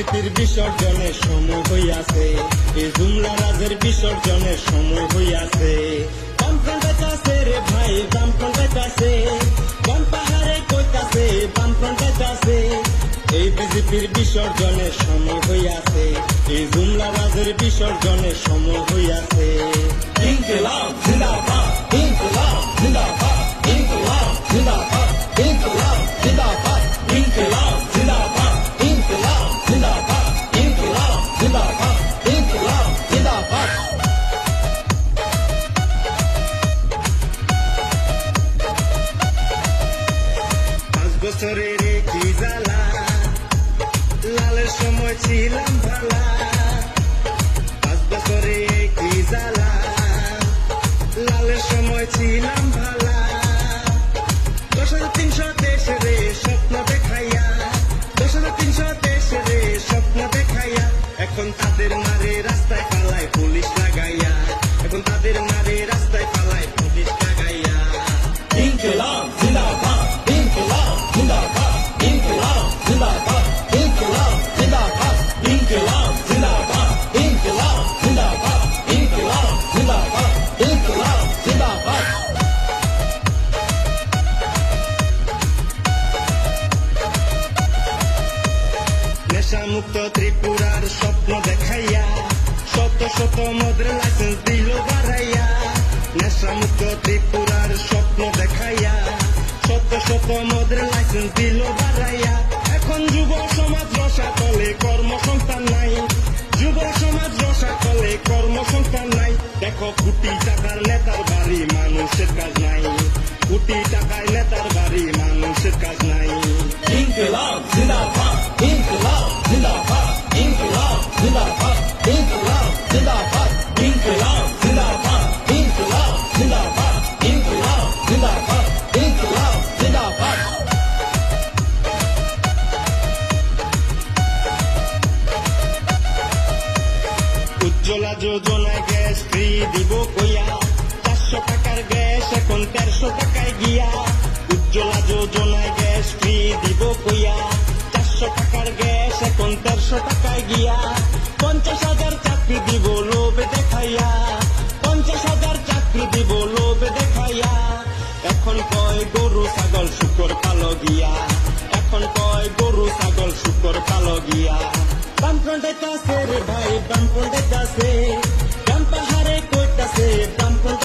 বিজেপির বিসর্জনের সময় হইয়াছে। এই জুমলা রাজের বিসর্জনের সময় হইয়াছে। বামফ্রন্টের কাছে রে ভাই বামফ্রন্টের কাছে বাম পাহাড়ে কইতাছে কাছে এই বিজেপির বিসর্জনের সময় হইয়াছে। এই জুমলা রাজের বিসর্জনের সময় হইয়াছে। ইনকিলাব। বছরের কি জ্বালা। লালের সময় ছিলাম ভালা। পাঁচ বছরে কি জ্বালা। লালের সময় ছিলাম ভালা। দশ হাজার তিনশো দেশে স্বপ্ন দেখাইয়া। দশ হাজার তিনশো দেশে স্বপ্ন দেখাইয়া। এখন তাদের মারে নেশামুক্ত ত্রিপুরার স্বপ্ন দেখাইয়া, শত শত মদের লাইসেন্স দিল বাড়াইয়া, নেশামুক্ত ত্রিপুরার স্বপ্ন দেখাইয়া, শত শত মদের লাইসেন্স দিল বাড়াইয়া। এখন যুব সমাজ রসা তলে কর্মসংস্থান নাই, যুব সমাজ রসা তলে কর্মসংস্থান নাই। দেখো কোটি টাকার নেতার বাড়ি, মানুষের কাজ নাই। কোটি টাকায় নেতার উজ্জ্বলা যোজনা গ্যাস ফ্রি দিব কইয়া। চারশো টাকার গ্যাস এখন তেরশো টাকায় গিয়া। উজ্জ্বলা যোজনা গ্যাস ফ্রি দিব কইয়া। চারশো টাকার গ্যাস এখন তেরশো টাকায় গিয়া। পঞ্চাশ ডান দিকে আছে রে ভাই ডান দিকে